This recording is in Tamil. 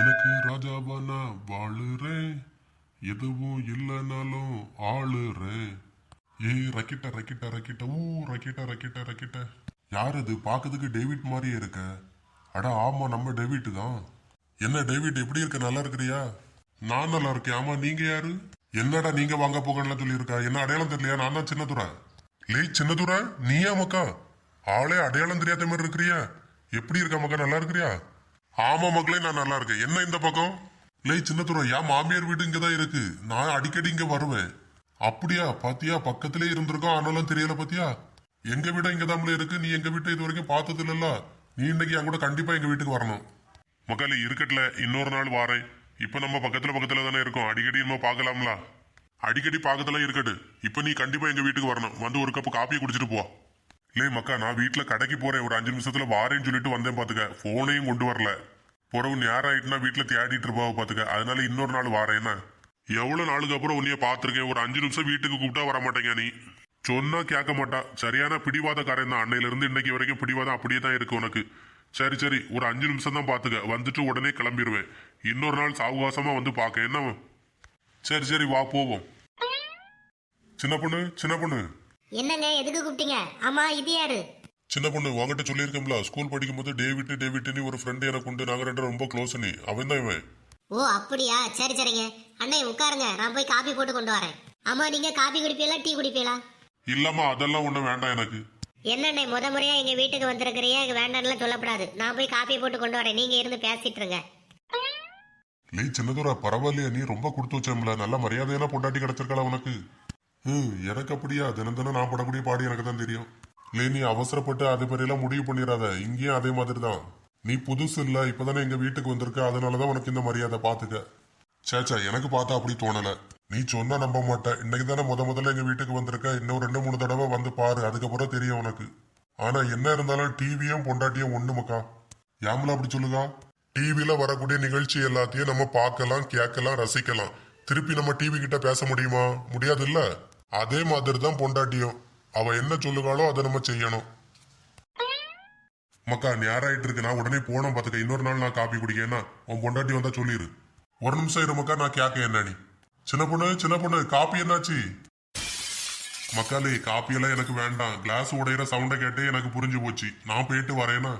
எனக்கு ராஜாவா நான் வாழுறேன் எதுவும் இல்லைனாலும் ஆளுறேன் ஏய் ரக்கிட்ட ரக்கிட்ட ரக்கிட்ட ஊ ரக்கிட்ட ரக்கிட்ட ரக்கிட்ட. யார் இது? பார்க்கறதுக்கு டேவிட் மாதிரியே இருக்க. அட ஆமா நம்ம டேவிட் தான். என்ன டேவிட் எப்படி இருக்க? நல்லா இருக்கிறியா? நான் நல்லா இருக்கேன். ஆமா நீங்க யாரு? என்னடா நீங்க வாங்க போகலாம் சொல்லியிருக்கா? என்ன அடையாளம் தெரியலையா? நான் தான் சின்னதுரை லே சின்னதுரை நீயா மக்கா? ஆளே அடையாளம் தெரியாத மாதிரி இருக்கிறியா? எப்படி இருக்கா மக்கா? நல்லா இருக்கிறியா? ஆமா மக்களே நான் நல்லா இருக்கேன். என்ன இந்த பக்கம்? லே சின்னத்துறை என் மாமியார் வீடு இங்கதான் இருக்கு. நான் அடிக்கடி இங்க வருவேன். அப்படியா? பாத்தியா? பக்கத்திலே இருந்திருக்கோம் ஆனாலும் தெரியல பாத்தியா? எங்க வீடு இங்க தான் இருக்கு. நீ எங்க வீட்டை இது வரைக்கும் பார்த்தது இல்லல்ல நீ இன்னைக்கு என் கூட கண்டிப்பா எங்க வீட்டுக்கு வரணும். மக்களே இருக்கட்டுல. இன்னொரு நாள் வாரேன். இப்ப நம்ம பக்கத்துல பக்கத்துல தானே இருக்கோம். அடிக்கடி நம்ம பார்க்கலாம்ல. அடிக்கடி பார்க்கறதெல்லாம் இருக்கட்டு இப்ப நீ கண்டிப்பா எங்க வீட்டுக்கு வரணும். வந்து ஒரு கப் காப்பியை குடிச்சிட்டு போ. லே மக்கா நான் வீட்டில் கடைக்கு போறேன். ஒரு அஞ்சு நிமிஷத்துல வாரேன்னு சொல்லிட்டு வந்தேன் பாத்துக்க. போனையும் கொண்டு வரல. புறவு நேரம் ஆயிட்டுனா வீட்டில் தேடிட்டு இருப்பாவ பார்த்துக்க அதனால இன்னொரு நாள் வாரேன்னா எவ்வளோ நாளுக்கு அப்புறம் உன்னைய பார்த்துருக்கேன் ஒரு அஞ்சு நிமிஷம் வீட்டுக்கு கூப்பிட்டா வர மாட்டேங்க நீ. சொன்னா கேட்க மாட்டா. சரியான பிடிவாதக்காரன் தான். அன்னையிலருந்து இன்னைக்கு வரைக்கும் பிடிவாதம் அப்படியே தான் இருக்கு உனக்கு. சரி சரி. ஒரு அஞ்சு நிமிஷம் தான் பார்த்துக்க வந்துட்டு உடனே கிளம்பிடுவேன் இன்னொரு நாள் சாவகாசமாக வந்து பார்க்க என்ன? சரி சரி. வா போவோம். சின்ன பொண்ணு சின்ன பொண்ணு. என்னங்க எதுக்கு கூப்பிட்டீங்க? ஆமா இது யாரு? சின்ன பொண்ணு உங்ககிட்ட சொல்லியிருக்கோம்ல ஸ்கூல் படிக்கும் போது டேவிட் டேவிட்னு ஒரு ஃப்ரெண்டு எனக்கு உண்டு. நாங்க ரெண்டு ரொம்ப க்ளோஸ் நீ அவன் தான் இவன். ஓ அப்படியா? சரி சரிங்க. அண்ணே உட்காருங்க. நான் போய் காபி போட்டு கொண்டு வரேன். ஆமா நீங்க காபி குடிப்பீங்களா டீ குடிப்பீங்களா? இல்லம்மா அதெல்லாம் ஒண்ணும் வேண்டாம் எனக்கு. என்னண்ணே முத முறையா எங்க வீட்டுக்கு வந்திருக்கிறிய வேண்டாம்லாம் சொல்லக்கூடாது நான் போய் காபி போட்டு கொண்டு வரேன். நீங்க இருந்து பேசிட்டு இருங்க லே சின்னதுரா பரவாயில்லையா நீ? ரொம்ப கொடுத்து வச்சோம்ல நல்ல மரியாதையான பொண்டாட்டி கிடைச்சிருக்கல உனக்கு? ஹம், எனக்கு அப்படியா? தினம் தினம் நான் படக்கூடிய பாடி எனக்கு தான் தெரியும். லே நீ அவசரப்பட்டு அது மாதிரியெல்லாம் முடிவு பண்ணிடாத. இங்கேயும் அதே மாதிரி தான் நீ புதுசு இல்லை இப்போதானே எங்கள் வீட்டுக்கு வந்திருக்க. அதனால தான் உனக்கு இந்த மரியாதை பார்த்துக்க சேச்சா எனக்கு பார்த்தா அப்படி தோணலை. நீ சொன்னா நம்ப மாட்டேன். இன்னைக்கு தானே முத முதல்ல எங்கள் வீட்டுக்கு வந்திருக்க. இன்னும் ரெண்டு மூணு தடவை வந்து பாரு. அதுக்கப்புறம் தெரியும் உனக்கு. ஆனால் என்ன இருந்தாலும் டிவியும் பொண்டாட்டியும் ஒன்றுமக்கா யாமல அப்படி சொல்லுங்க டிவியில் வரக்கூடிய நிகழ்ச்சி எல்லாத்தையும் நம்ம பார்க்கலாம் கேட்கலாம் ரசிக்கலாம். திருப்பி நம்ம டிவி கிட்ட பேச முடியுமா? முடியாது இல்லை அதே மாதிரி தான் பொண்டாட்டியும். அவ என்ன சொல்லுகாளோ அதை நம்ம செய்யணும். மக்கா நேராயிட்டு இருக்கு நான் உடனே போனோம் பார்த்துக்க இன்னொரு நாள் நான் காப்பி குடிக்கேன்னா உன் பொண்டாட்டி வந்தா சொல்லிரு. ஒரு நிமிஷம் இரு மக்கா நான் கேட்க என்ன நீ சின்ன பொண்ணு சின்ன பொண்ணு காப்பி என்னாச்சு? மக்காலே காப்பி எல்லாம் எனக்கு வேண்டாம். கிளாஸ் உடையிற சவுண்டை கேட்டே எனக்கு புரிஞ்சு போச்சு. நான் போயிட்டு வரேனா?